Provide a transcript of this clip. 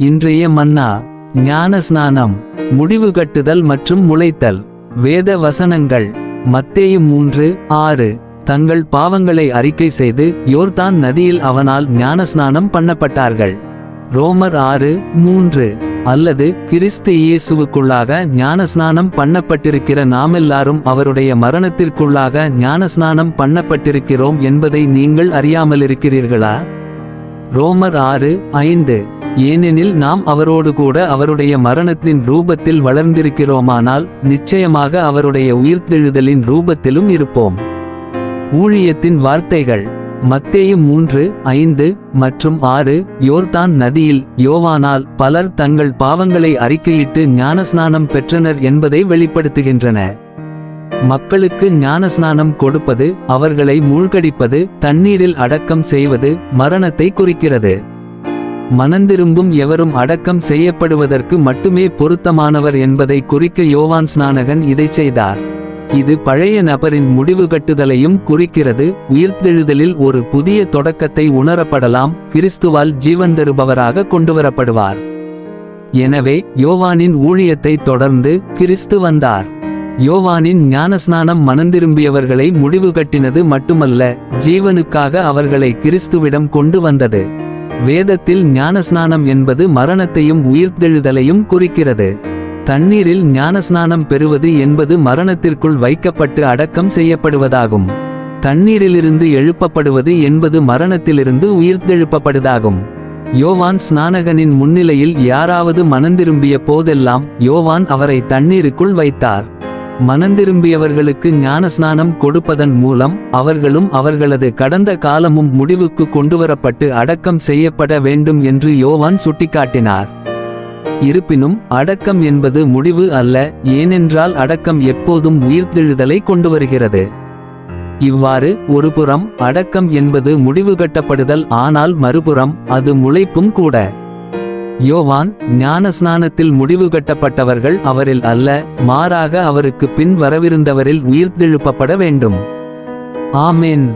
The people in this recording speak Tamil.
இன்றைய மன்னா ஞான ஸ்நானம் முடிவு கட்டுதல் மற்றும் முளைத்தல் வேத வசனங்கள் மத்தேயு மூன்று ஆறு தங்கள் பாவங்களை அறிக்கை செய்து யோர்தான் நதியில் அவனால் ஞானஸ்நானம் பண்ணப்பட்டார்கள். ரோமர் ஆறு மூன்று அல்லது கிறிஸ்து இயேசுவுக்குள்ளாக ஞானஸ்நானம் பண்ணப்பட்டிருக்கிற நாமெல்லாரும் அவருடைய மரணத்திற்குள்ளாக ஞானஸ்நானம் பண்ணப்பட்டிருக்கிறோம் என்பதை நீங்கள் அறியாமலிருக்கிறீர்களா? ரோமர் ஆறு ஐந்து ஏனெனில் நாம் அவரோடு கூட அவருடைய மரணத்தின் ரூபத்தில் வளர்ந்திருக்கிறோமானால் நிச்சயமாக அவருடைய உயிர்த்தெழுதலின் ரூபத்திலும் இருப்போம். ஊழியத்தின் வார்த்தைகள் மத்தேயு மூன்று ஐந்து மற்றும் ஆறு யோர்தான் நதியில் யோவானால் பலர் தங்கள் பாவங்களை அறிக்கையிட்டு ஞானஸ்நானம் பெற்றனர் என்பதை வெளிப்படுத்துகின்றன. மக்களுக்கு ஞானஸ்நானம் கொடுப்பது அவர்களை மூழ்கடிப்பது தண்ணீரில் அடக்கம் செய்வது மரணத்தை குறிக்கிறது. மனந்திரும்பும் எவரும் அடக்கம் செய்யப்படுவதற்கு மட்டுமே பொருத்தமானவர் என்பதை குறிக்க யோவான் ஸ்நானகன் இதைச் செய்தார். இது பழைய நபரின் முடிவு கட்டுதலையும் குறிக்கிறது. உயிர்த்தெழுதலில் ஒரு புதிய தொடக்கத்தை உணரப்படலாம். கிறிஸ்துவால் ஜீவந்தருபவராக கொண்டுவரப்படுவார். எனவே யோவானின் ஊழியத்தை தொடர்ந்து கிறிஸ்து வந்தார். யோவானின் ஞானஸ்நானம் மனந்திரும்பியவர்களை முடிவு கட்டினது மட்டுமல்ல ஜீவனுக்காக அவர்களை கிறிஸ்துவிடம் கொண்டு வந்தது. வேதத்தில் ஞானஸ்நானம் என்பது மரணத்தையும் உயிர்த்தெழுதலையும் குறிக்கிறது. தண்ணீரில் ஞானஸ்நானம் பெறுவது என்பது மரணத்திற்குள் வைக்கப்பட்டு அடக்கம் செய்யப்படுவதாகும். தண்ணீரிலிருந்து எழுப்பப்படுவது என்பது மரணத்திலிருந்து உயிர்த்தெழுப்பப்படுவதாகும். யோவான் ஸ்நானகனின் முன்னிலையில் யாராவது மனந்திரும்பிய போதெல்லாம் யோவான் அவரை தண்ணீருக்குள் வைத்தார். மனந்திரும்பியவர்களுக்கு ஞானஸ்நானம் கொடுப்பதன் மூலம் அவர்களும் அவர்களது கடந்த காலமும் முடிவுக்கு கொண்டுவரப்பட்டு அடக்கம் செய்யப்பட வேண்டும் என்று யோவான் சுட்டிக்காட்டினார். இருப்பினும் அடக்கம் என்பது முடிவு அல்ல ஏனென்றால் அடக்கம் எப்போதும் உயிர்த்தெழுதலை கொண்டுவருகிறது. இவ்வாறு ஒருபுறம் அடக்கம் என்பது முடிவு கட்டப்படுதல் ஆனால் மறுபுறம் அது முளைப்பும் கூட. யோவான் ஞானஸ்நானத்தில் முடிவு கட்டப்பட்டவர்கள் அவரில் அல்ல மாறாக அவருக்கு பின் வரவிருந்தவரில் உயிர்த்தெழுப்பப்பட வேண்டும். ஆமேன்.